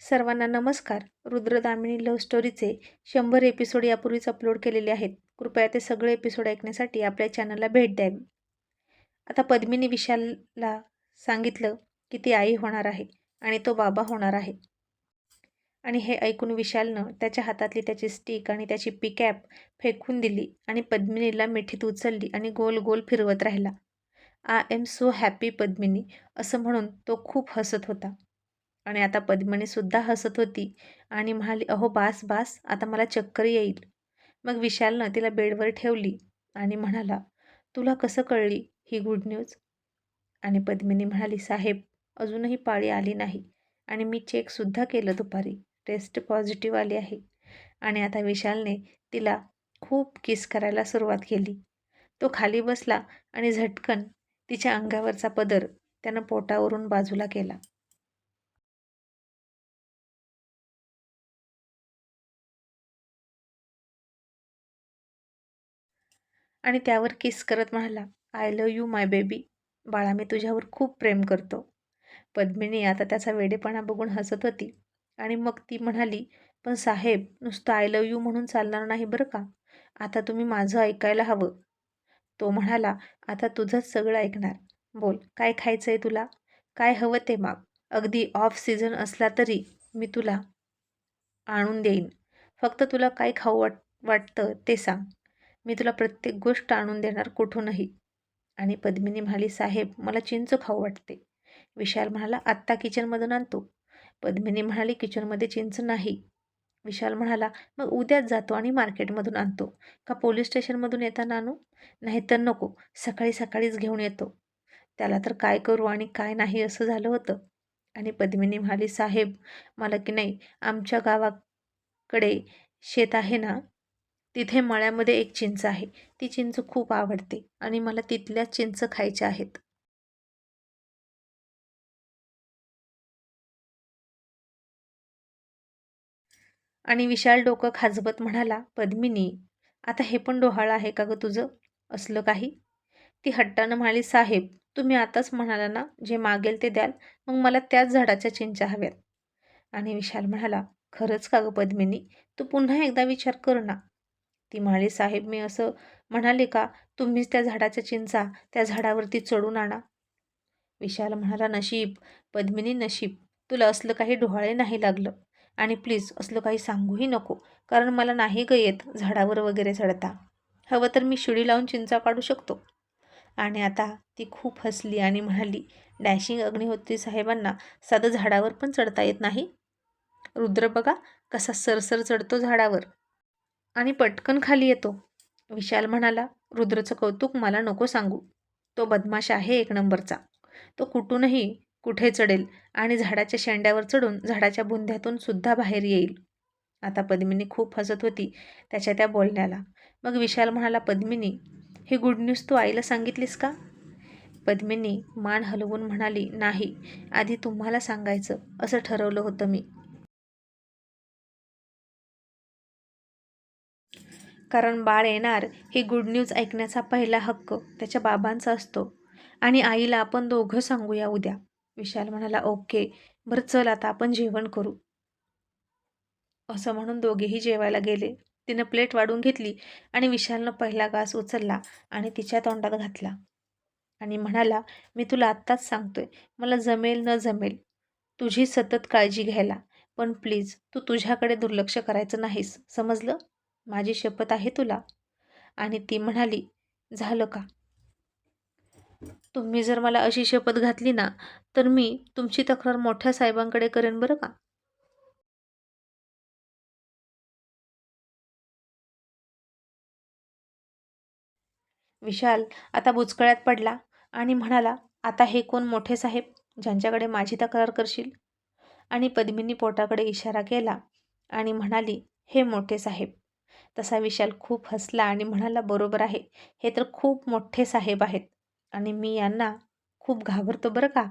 सर्वांना नमस्कार. रुद्रदामिनी लव्ह स्टोरीचे शंभर एपिसोड यापूर्वीच अपलोड केलेले आहेत. कृपया ते सगळे एपिसोड ऐकण्यासाठी आपल्या चॅनलला भेट द्यावी आता पद्मिनी विशालला सांगितलं की ती आई होणार आहे आणि तो बाबा होणार आहे. आणि हे ऐकून विशालनं त्याच्या हातातली त्याची स्टिक आणि त्याची पिकॅप फेकून दिली आणि पद्मिनीला मिठीत उचलली आणि गोल गोल फिरवत राहिला. I am so happy Padmini असं म्हणून तो खूप हसत होता. आणि आता पद्मिनीसुद्धा हसत होती आणि म्हणाली अहो बास बास आता मला चक्कर येईल. मग विशालनं तिला बेडवर ठेवली आणि म्हणाला तुला कसं कळली ही गुड न्यूज आणि पद्मिनी म्हणाली साहेब अजूनही पाळी आली नाही आणि मी चेकसुद्धा केलं दुपारी. टेस्ट पॉझिटिव्ह आली आहे. आणि आता विशालने तिला खूप किस करायला सुरुवात केली. तो खाली बसला आणि झटकन तिच्या अंगावरचा पदर त्यानं पोटावरून बाजूला केला. आणि त्यावर किस करत म्हणाला I love you my baby बाळा मी तुझ्यावर खूप प्रेम करतो. पद्मिनी आता त्याचा वेडेपणा बघून हसत होती आणि मग ती म्हणाली पण साहेब नुसतं आय लव यू म्हणून चालणार नाही बरं का? आता तुम्ही माझं ऐकायला हवं. तो म्हणाला आता तुझंच सगळं ऐकणार. बोल काय खायचं आहे तुला? काय हवं ते माग. अगदी ऑफ सीझन असला तरी मी तुला आणून देईन. फक्त तुला काय खाऊ वाट वाटतं ते सांग. मी तुला प्रत्येक गोष्ट आणून देणार कुठूनही. आणि पद्मिनी म्हणाली साहेब मला चिंच खाऊ वाटते. विशाल म्हणाला आत्ता किचनमधून आणतो. पद्मिनी म्हणाली किचनमध्ये चिंच नाही. विशाल म्हणाला मग उद्याच जातो आणि मार्केटमधून आणतो. का पोलीस स्टेशनमधून येताना आणू? नाहीतर नको सकाळी सकाळीच घेऊन येतो. त्याला तर काय करू आणि काय नाही असं झालं होतं. आणि पद्मिनी म्हणाली साहेब मला की नाही आमच्या गावाकडे शेत आहे ना तिथे मळ्यामध्ये एक चिंच आहे. ती चिंच खूप आवडते आणि मला तिथल्या चिंच खायच्या आहेत. आणि विशाल डोकं खाजवत म्हणाला पद्मिनी आता हे पण डोहाळं आहे का गं तुझं? असलं काही? ती हट्टानं म्हणाली साहेब तुम्ही आताच म्हणाला ना जे मागेल ते द्याल मग मला त्याच झाडाच्या चिंचा हव्यात. आणि विशाल म्हणाला खरंच का गं पद्मिनी? तू पुन्हा एकदा विचार कर ना ती म्हणाली साहेब मी असं म्हणाले का? तुम्हीच त्या झाडाच्या चिंचा त्या झाडावरती चढून आणा. विशाल म्हणाला नशीब पद्मिनी नशीब. तुला असलं काही डोहाळे नाही लागलं. आणि प्लीज असलं काही सांगूही नको कारण मला नाही ग येत झाडावर वगैरे चढता. हवं तर मी शिडी लावून चिंचा काढू शकतो. आणि आता ती खूप हसली आणि म्हणाली डॅशिंग अग्निहोत्री साहेबांना साधं झाडावर पण चढता येत नाही? रुद्र बघा कसा सरसर चढतो झाडावर. आणि पटकन खाली येतो. विशाल म्हणाला रुद्रचं कौतुक मला नको सांगू. तो बदमाश आहे एक नंबरचा. तो कुठूनही कुठे चढेल आणि झाडाच्या शेंड्यावर चढून झाडाच्या बुंध्यातून सुद्धा बाहेर येईल. आता पद्मिनी खूप हसत होती त्याच्या त्या बोलण्याला. मग विशाल म्हणाला पद्मिनी ही गुड न्यूज तू आईला सांगितलीस का? पद्मिनी मान हलवून म्हणाली नाही आधी तुम्हाला सांगायचं असं ठरवलं होतं मी. कारण बाळ येणार ही गुड न्यूज ऐकण्याचा पहिला हक्क त्याच्या बाबांचा असतो. आणि आईला आपण दोघं सांगूया उद्या. विशाल म्हणाला ओके बरं चल आता आपण जेवण करू. असं म्हणून दोघेही जेवायला गेले. तिनं प्लेट वाढून घेतली आणि विशालनं पहिला घास उचलला आणि तिच्या तोंडात घातला. आणि म्हणाला मी तुला आत्ताच सांगतोय मला जमेल न जमेल. तुझी सतत काळजी घ्यायला. पण प्लीज तू तुझ्याकडे दुर्लक्ष करायचं नाहीस. समजलं? माझी शपथ आहे तुला. आणि ती म्हणाली झालं का? तुम्ही जर मला अशी शपथ घातली ना तर मी तुमची तक्रार मोठ्या साहेबांकडे करेन बरं का? विशाल आता बुचकळ्यात पडला आणि म्हणाला आता हे कोण मोठे साहेब ज्यांच्याकडे माझी तक्रार करशील? आणि पद्मिनी पोटाकडे इशारा केला आणि म्हणाली हे मोठे साहेब तसा विशाल खूप हसला आणि म्हणाला बरोबर आहे. हे तर खूप मोठे साहेब आहेत आणि मी यांना खूप घाबरतो बरं का.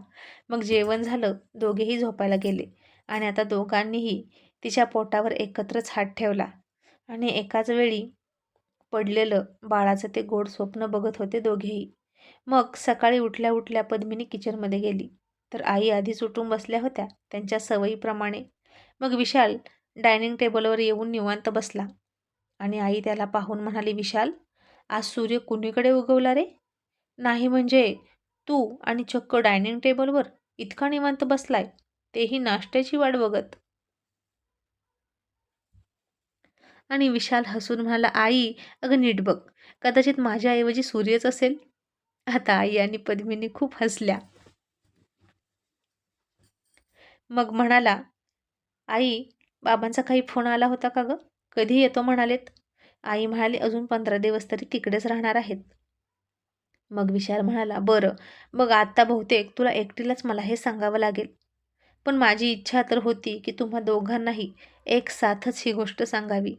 मग जेवण झालं दोघेही झोपायला गेले आणि आता दोघांनीही तिच्या पोटावर एकत्रच हात ठेवला आणि एकाच वेळी पडलेलं बाळाचं ते गोड स्वप्न बघत होते दोघेही. मग सकाळी उठल्या उठल्या पद्मिनी किचनमध्ये गेली. तर आई आधीच उठून बसल्या होत्या त्यांच्या सवयीप्रमाणे. मग विशाल डायनिंग टेबलवर येऊन निवांत बसला. आणि आई त्याला पाहून म्हणाली विशाल आज सूर्य कुणीकडे उगवला रे? नाही म्हणजे तू आणि चक्क डायनिंग टेबलवर इतका निवांत बसलाय तेही नाश्त्याची वाट बघत. आणि विशाल हसून म्हणाला आई अगं नीट बघ कदाचित माझ्याऐवजी सूर्यच असेल. आता आई आणि पद्मिनी खूप हसल्या. मग म्हणाला आई बाबांचा काही फोन आला होता का गं? कधी येतो म्हणालेत? आई म्हणाली अजून पंधरा दिवस तरी तिकडेच राहणार आहेत. मग विशाल म्हणाला बरं मग आत्ता बहुतेक तुला एकटीलाच मला हे सांगावं लागेल. पण माझी इच्छा तर होती की तुम्हा दोघांनाही एक साथच ही गोष्ट सांगावी.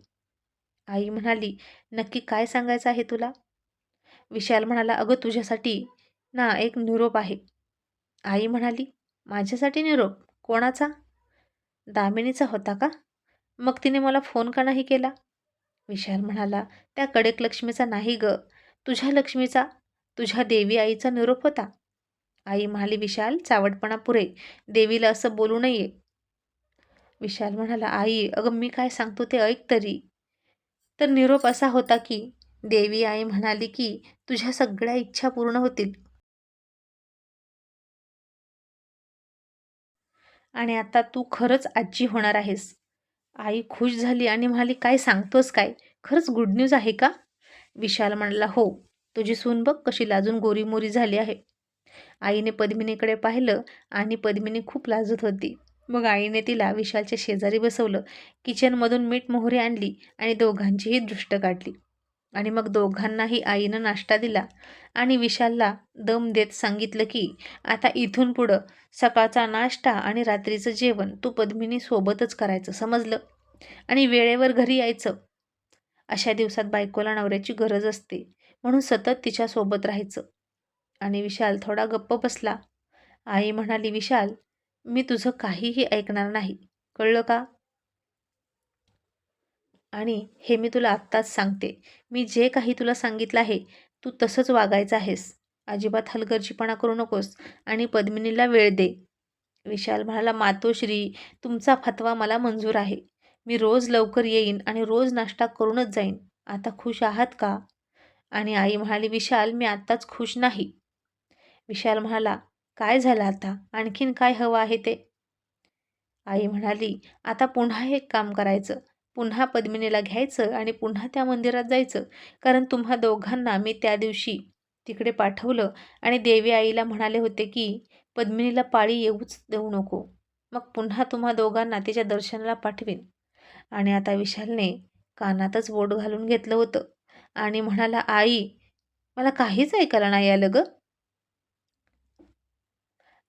आई म्हणाली नक्की काय सांगायचं आहे तुला? विशाल म्हणाला अगं तुझ्यासाठी ना एक निरोप आहे. आई म्हणाली माझ्यासाठी निरोप? कोणाचा? दामिनीचा होता का? मग तिने मला फोन का नाही केला? विशाल म्हणाला त्या कडक लक्ष्मीचा नाही ग. तुझ्या लक्ष्मीचा तुझ्या देवी आईचा निरोप होता. आई म्हणाली विशाल चावटपणा पुरे. देवीला असं बोलू नये. विशाल म्हणाला आई अगं मी काय सांगतो ते ऐक तरी. तर निरोप असा होता की देवी आई म्हणाली की तुझ्या सगळ्या इच्छा पूर्ण होतील. आणि आता तू खरंच आजी होणार आहेस. आई खुश झाली आणि म्हणाली काय सांगतोस काय? खरंच गुड न्यूज आहे का? विशाल म्हणाला हो. तुझी सून बघ कशी लाजून गोरीमोरी झाली आहे. आईने पद्मिनीकडे पाहिलं आणि पद्मिनी खूप लाजत होती. मग आईने तिला विशालच्या शेजारी बसवलं. किचनमधून मीठ मोहरी आणली आणि दोघांचीही दृष्ट काढली. आणि मग दोघांनाही आईनं नाश्ता दिला आणि विशालला दम देत सांगितलं की आता इथून पुढं सकाळचा नाश्ता आणि रात्रीचं जेवण तू पद्मिनी सोबतच करायचं समजलं. आणि वेळेवर घरी यायचं. अशा दिवसात बायकोला नवऱ्याची गरज असते म्हणून सतत तिच्यासोबत राहायचं. आणि विशाल थोडा गप्प बसला. आई म्हणाली विशाल मी तुझं काहीही ऐकणार नाही. कळलं का? आणि हे मी तुला आत्ताच सांगते. मी जे काही तुला सांगितलं आहे तू तसंच वागायचं आहेस. अजिबात हलगर्जीपणा करू नकोस आणि पद्मिनीला वेळ दे. विशाल म्हणाला मातोश्री तुमचा फतवा मला मंजूर आहे. मी रोज लवकर येईन आणि रोज नाश्ता करूनच जाईन. आता खुश आहात का? आणि आई म्हणाली विशाल मी आत्ताच खुश नाही. विशाल म्हणाला काय झालं आता? आणखीन काय हवं आहे ते? आई म्हणाली आता पुन्हा एक काम करायचं. पुन्हा पद्मिनीला घ्यायचं आणि पुन्हा त्या मंदिरात जायचं. कारण तुम्हा दोघांना मी त्या दिवशी तिकडे पाठवलं आणि देवी आईला म्हणाले होते की पद्मिनीला पाळी येऊच देऊ नको. मग पुन्हा तुम्हा दोघांना तिच्या दर्शनाला पाठवीन. आणि आता विशालने कानातच बोट घालून घेतलं होतं. आणि म्हणाला आई मला काहीच ऐकायला नाही आलं गं.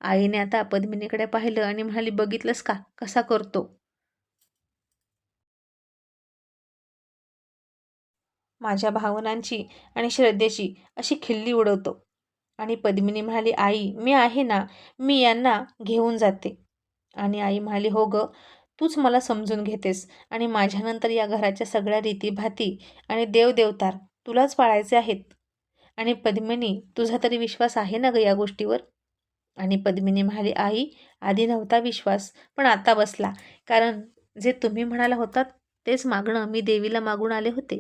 आईने आता पद्मिनीकडे पाहिलं आणि म्हणाली बघितलंस का? कसा करतो? माझ्या भावनांची आणि श्रद्धेची अशी खिल्ली उडवतो. आणि पद्मिनी म्हणाली आई मी आहे ना मी यांना घेऊन जाते. आणि आई म्हणाली हो ग तूच मला समजून घेतेस आणि माझ्यानंतर या घराच्या सगळ्या रीतीभाती आणि देवदेवतार तुलाच पाळायचे आहेत. आणि पद्मिनी तुझा तरी विश्वास आहे ना ग या गोष्टीवर? आणि पद्मिनी म्हणाली आई आधी नव्हता विश्वास पण आता बसला. कारण जे तुम्ही म्हणाला होतात तेच मागणं मी देवीला मागून आले होते.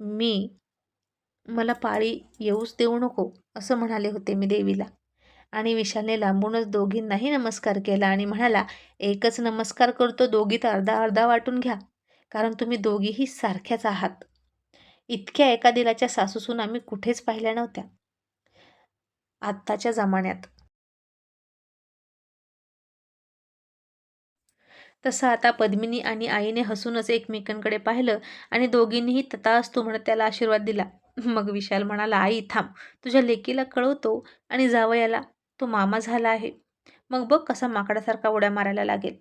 मी मला पाळी येऊच देऊ नको असं म्हणाले होते मी देवीला. आणि विशालने लांबूनच दोघींनाही नमस्कार केला आणि म्हणाला एकच नमस्कार करतो दोघीत अर्धा अर्धा वाटून घ्या कारण तुम्ही दोघीही सारख्याच आहात. इतक्या एका दिलाच्या सासूसून आम्ही कुठेच पाहिल्या नव्हत्या. आत्ताच्या जमान्यात तसं आता पद्मिनी आणि आईने हसूनच एकमेकांकडे पाहिलं आणि दोघींनीही तू म्हणत त्याला आशीर्वाद दिला. मग विशाल म्हणाला आई थांब. तुझ्या लेकीला कळवतो आणि जावयाला तो मामा झाला आहे. मग बघ कसा माकडासारखा उड्या मारायला लागेल.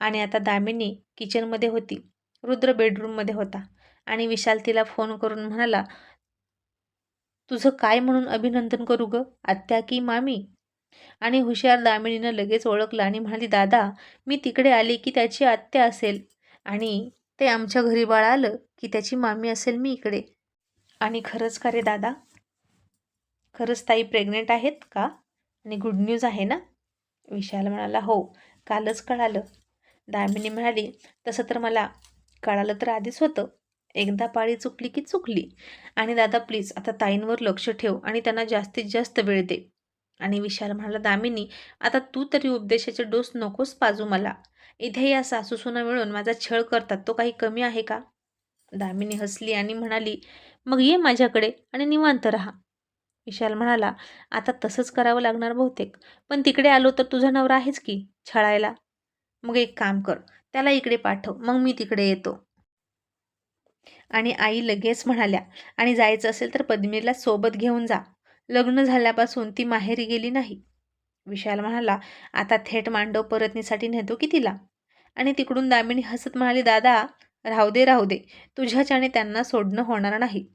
आणि आता दामिनी किचनमध्ये होती. रुद्र बेडरूममध्ये होता. आणि विशाल तिला फोन करून म्हणाला तुझं काय म्हणून अभिनंदन करू ग? आत्या की मामी? आणि हुशार दामिनीनं लगेच ओळखलं आणि म्हणाली दादा मी तिकडे आले की त्याची आत्या असेल आणि ते आमच्या घरी बाळ आलं की त्याची मामी असेल मी इकडे. आणि खरंच का रे दादा? खरंच ताई प्रेग्नेंट आहेत का? आणि गुड न्यूज आहे ना? विशाल म्हणाला हो कालच कळालं. दामिनी म्हणाली तसं तर मला कळालं तर आधीच होतं. एकदा पाळी चुकली की चुकली. आणि दादा प्लीज आता ताईंवर लक्ष ठेव आणि त्यांना जास्तीत जास्त वेळ दे. आणि विशाल म्हणाला दामिनी आता तू तरी उपदेशाचे डोस नकोस पाजू मला. इथे या सासूसुना मिळून माझा छळ करतात. तो काही कमी आहे का? दामिनी हसली आणि म्हणाली मग ये माझ्याकडे आणि निवांत राहा. विशाल म्हणाला आता तसंच करावं लागणार बहुतेक. पण तिकडे आलो तर तुझा नवरा आहेच की छळायला? मग एक काम कर त्याला इकडे पाठव मग मी तिकडे येतो. आणि आई लगेच म्हणाल्या आणि जायचं असेल तर पद्मीला सोबत घेऊन जा. लग्न झाल्यापासून ती माहेरी गेली नाही. विशाल म्हणाला आता थेट मांडव परतनीसाठी नेतो की तिला? आणि तिकडून दामिनी हसत म्हणाली दादा राहू दे राहू दे. तुझ्याच्याने त्यांना सोडणं होणार नाही.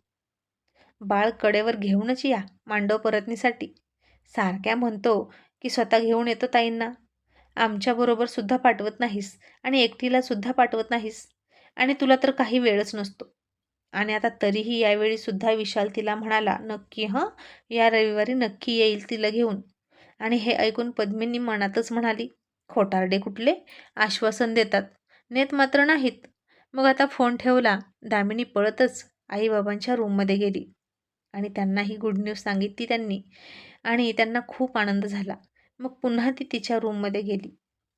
बाळ कडेवर घेऊनच या मांडव परतनीसाठी सारख्या म्हणतो की स्वतः घेऊन येतो ताईंना. आमच्याबरोबर सुद्धा पाठवत नाहीस आणि एकटीला सुद्धा पाठवत नाहीस. आणि तुला तर काही वेळच नसतो. आणि आता तरीही यावेळी सुद्धा विशाल तिला म्हणाला नक्की हं या रविवारी नक्की येईल तिला घेऊन. आणि हे ऐकून पद्मिनी मनातच म्हणाली खोटारडे कुठले? आश्वासन देतात. नेत मात्र नाहीत. मग आता फोन ठेवला दामिनी पळतच आईबाबांच्या रूममध्ये गेली आणि त्यांना ही गुड न्यूज सांगितली त्यांनी आणि त्यांना खूप आनंद झाला. मग पुन्हा ती तिच्या रूममध्ये गेली.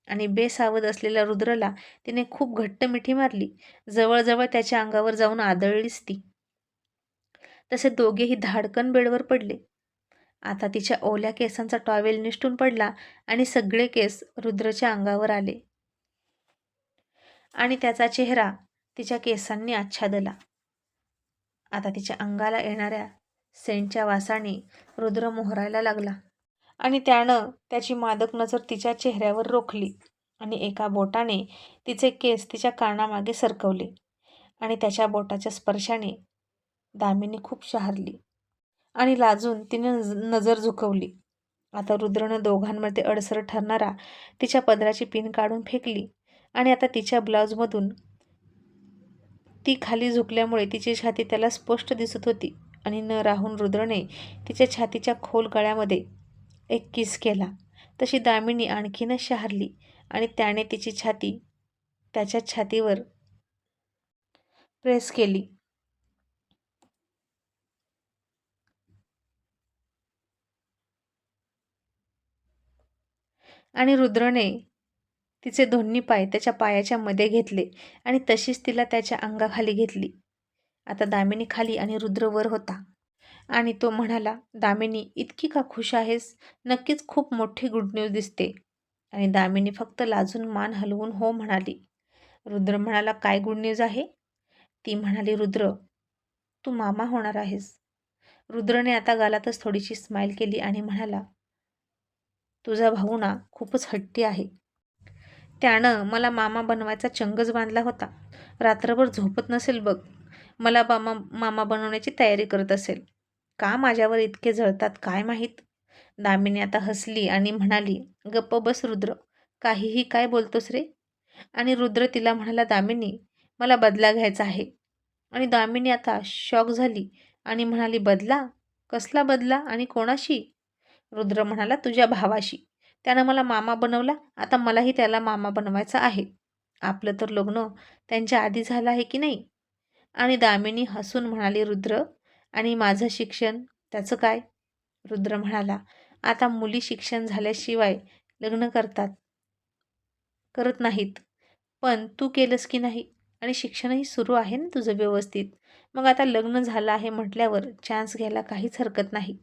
आणि बेसावध असलेल्या रुद्रला तिने खूप घट्ट मिठी मारली. जवळजवळ त्याच्या अंगावर जाऊन आदळलीच ती. तसे दोघेही धाडकन बेडवर पडले. आता तिच्या ओल्या केसांचा टॉवेल निष्ठून पडला आणि सगळे केस रुद्रच्या अंगावर आले. आणि त्याचा चेहरा तिच्या केसांनी आच्छादला. आता तिच्या अंगाला येणाऱ्या सेंटच्या वासाने रुद्र मोहरायला लागला. आणि त्यानं त्याची मादक नजर तिच्या चेहऱ्यावर रोखली आणि एका बोटाने तिचे केस तिच्या कानामागे सरकवले आणि त्याच्या बोटाच्या स्पर्शाने दामिनी खूप शहारली आणि लाजून तिने नजर झुकवली. आता रुद्रनं दोघांमध्ये अडसर ठरणारा तिच्या पदराची पिन काढून फेकली आणि आता तिच्या ब्लाऊजमधून ती खाली झुकल्यामुळे तिची छाती त्याला स्पष्ट दिसत होती आणि न राहून रुद्रने तिच्या छातीच्या खोल गळ्यामध्ये एक किस केला. तशी दामिनी आणखीनच शहारली आणि त्याने तिची छाती त्याच्या छातीवर प्रेस केली. आणि रुद्रने तिचे दोन्ही पाय त्याच्या पायाच्या मध्ये घेतले आणि तशीच तिला त्याच्या अंगाखाली घेतली. आता दामिनी खाली आणि रुद्र वर होता. आणि तो म्हणाला दामिनी इतकी का खुश आहेस? नक्कीच खूप मोठी गुड न्यूज दिसते. आणि दामिनी फक्त लाजून मान हलवून हो म्हणाली. रुद्र म्हणाला काय गुड न्यूज आहे? ती म्हणाली रुद्र तू मामा होणार आहेस. रुद्रने आता गालातच थोडीशी स्माईल केली आणि म्हणाला तुझा भाऊ ना खूपच हट्टी आहे. त्यानं मला मामा बनवायचा चंगच बांधला होता. रात्रभर झोपत नसेल बघ. मला मामा मामा बनवण्याची तयारी करत असेल. का माझ्यावर इतके जळतात काय माहीत? दामिनी आता हसली आणि म्हणाली गप्प बस रुद्र. काहीही काय बोलतोस रे? आणि रुद्र तिला म्हणाला दामिनी मला बदला घ्यायचा आहे. आणि दामिनी आता शॉक झाली आणि म्हणाली बदला? कसला बदला? आणि कोणाशी? रुद्र म्हणाला तुझ्या भावाशी. त्यानं मला मामा बनवला. आता मलाही त्याला मामा बनवायचा आहे. आपलं तर लग्न त्यांच्या आधी झालं आहे की नाही? आणि दामिनी हसून म्हणाली रुद्र आणि माझं शिक्षण त्याचं काय? रुद्र म्हणाला. आता मुली शिक्षण झाल्याशिवाय लग्न करतात. करत नाहीत. पण तू केलंस की नाही? आणि शिक्षणही सुरू आहे ना तुझं व्यवस्थित? मग आता लग्न झालं आहे म्हटल्यावर चान्स घ्यायला काहीच हरकत नाही.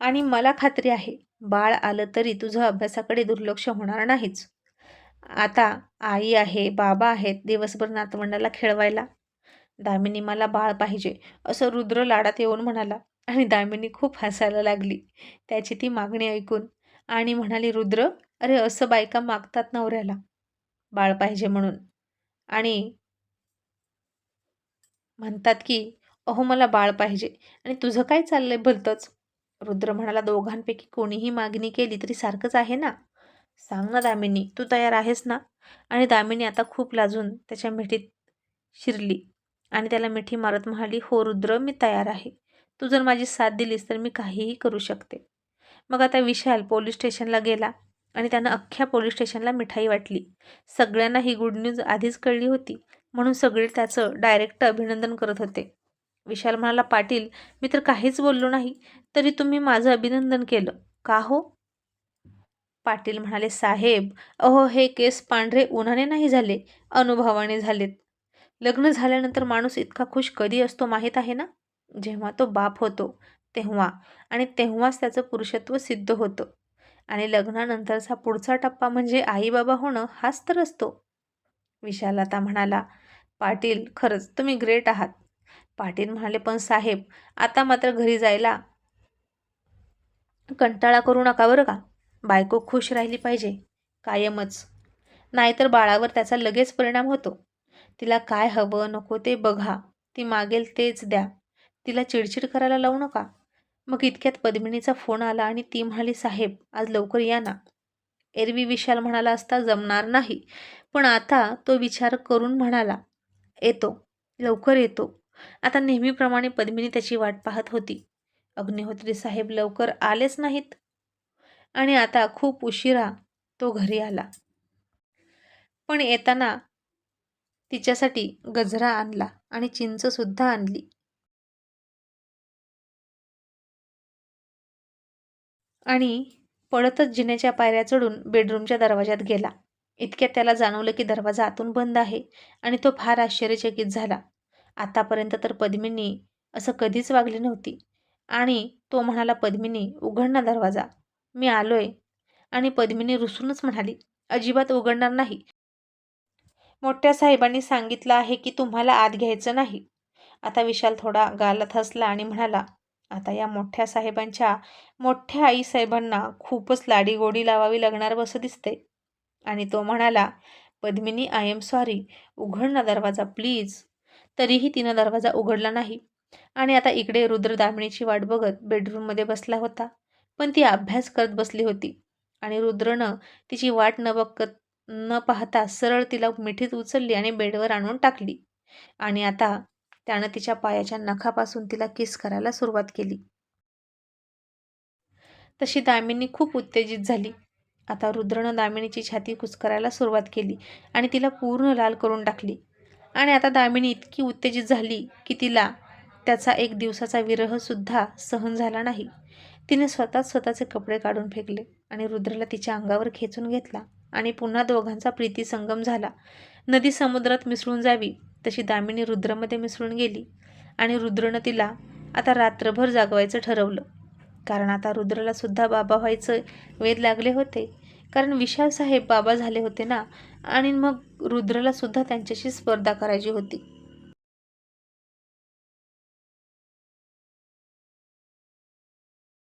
आणि मला खात्री आहे बाळ आलं तरी तुझं अभ्यासाकडे दुर्लक्ष होणार नाहीच. आता आई आहे बाबा आहेत दिवसभर नातवंडाला खेळवायला. दामिनी मला बाळ पाहिजे असं रुद्र लाडात येऊन म्हणाला आणि दामिनी खूप हसायला लागली. त्याची ती मागणी ऐकून आणि म्हणाली रुद्र अरे असं बायका मागतात नवऱ्याला. बाळ पाहिजे म्हणून. आणि म्हणतात की अहो मला बाळ पाहिजे आणि तुझं काय चाललंय भलतंच? रुद्र म्हणाला दोघांपैकी कोणीही मागणी केली तरी सारखंच आहे ना? सांग ना दामिनी तू तयार आहेस ना? आणि दामिनी आता खूप लाजून त्याच्या मिठीत शिरली आणि त्याला मिठी मारत म्हणाली हो रुद्र मी तयार आहे. तू जर माझी साथ दिलीस तर मी काहीही करू शकते. मग आता विशाल पोलीस स्टेशनला गेला आणि त्यानं अख्ख्या पोलीस स्टेशनला मिठाई वाटली. सगळ्यांना ही गुड न्यूज आधीच कळली होती. म्हणून सगळे त्याचं डायरेक्ट अभिनंदन करत होते. विशाल म्हणाला पाटील मी तर काहीच बोललो नाही. तरी तुम्ही माझं अभिनंदन केलं. का हो? पाटील म्हणाले साहेब अहो हे केस पांढरे उन्हाने नाही झाले अनुभवाने झालेत. लग्न झाल्यानंतर माणूस इतका खुश कधी असतो माहीत आहे ना? जेव्हा तो बाप होतो तेव्हा. आणि तेव्हाच त्याचं पुरुषत्व सिद्ध होतं. आणि लग्नानंतरचा पुढचा टप्पा म्हणजे आई बाबा होणं हाच तर असतो. विशाल आता म्हणाला पाटील खरंच तुम्ही ग्रेट आहात. पाटील म्हणाले पण साहेब आता मात्र घरी जायला कंटाळा करू नका बरं का? बायको खुश राहिली पाहिजे. कायमच. नाहीतर बाळावर त्याचा लगेच परिणाम होतो. तिला काय हवं नको ते बघा. ती मागेल तेच द्या. तिला चिडचिड करायला लावू नका. मग इतक्यात पद्मिनीचा फोन आला आणि ती म्हणाली साहेब आज लवकर या ना. एरवी विशाल म्हणाला असता जमणार नाही. पण आता तो विचार करून म्हणाला येतो. लवकर येतो. आता नेहमीप्रमाणे पद्मिनी त्याची वाट पाहत होती. अग्निहोत्री साहेब लवकर आलेच नाहीत. आणि आता खूप उशिरा तो घरी आला. पण येताना तिच्यासाठी गजरा आणला आणि चिंचसुद्धा आणली. आणि पळतच जिन्याच्या पायऱ्या चढून बेडरूमच्या दरवाज्यात गेला. इतक्यात त्याला जाणवलं की दरवाजा आतून बंद आहे आणि तो फार आश्चर्यचकित झाला. आतापर्यंत तर पद्मिनी असं कधीच वागली नव्हती आणि तो म्हणाला पद्मिनी उघड ना दरवाजा. मी आलोय. आणि पद्मिनी रुसूनच म्हणाली अजिबात उघडणार नाही. मोठ्या साहेबांनी सांगितलं आहे की तुम्हाला आत घ्यायचं नाही. आता विशाल थोडा गालत हसला आणि म्हणाला आता या मोठ्या साहेबांच्या मोठ्या आई साहेबांना खूपच लाडीगोडी लावावी लागणार असं दिसते आणि तो म्हणाला पद्मिनी आय एम सॉरी उघड ना दरवाजा प्लीज तरीही तिनं दरवाजा उघडला नाही. आणि आता इकडे रुद्र दामिणीची वाट बघत बेडरूममध्ये बसला होता. पण ती अभ्यास करत बसली होती. आणि रुद्रनं तिची वाट न बघत न पाहता सरळ तिला मिठीत उचलली आणि बेडवर आणून टाकली. आणि आता त्यानं तिच्या पायाच्या नखापासून तिला किस करायला सुरुवात केली. तशी दामिनी खूप उत्तेजित झाली. आता रुद्रनं दामिनीची छाती कुचकरायला सुरुवात केली आणि तिला पूर्ण लाल करून टाकली. आणि आता दामिनी इतकी उत्तेजित झाली की तिला त्याचा एक दिवसाचा विरहसुद्धा सहन झाला नाही. तिने स्वतःच स्वतःचे कपडे काढून फेकले आणि रुद्रला तिच्या अंगावर खेचून घेतला आणि पुन्हा दोघांचा प्रीती संगम झाला. नदी समुद्रात मिसळून जावी तशी दामिनी रुद्रमध्ये मिसळून गेली आणि रुद्रनं तिला आता रात्रभर जागवायचं ठरवलं. कारण आता रुद्रला सुद्धा बाबा व्हायचं वेध लागले होते. कारण विशाल साहेब बाबा झाले होते ना? आणि मग रुद्रला सुद्धा त्यांच्याशी स्पर्धा करायची होती.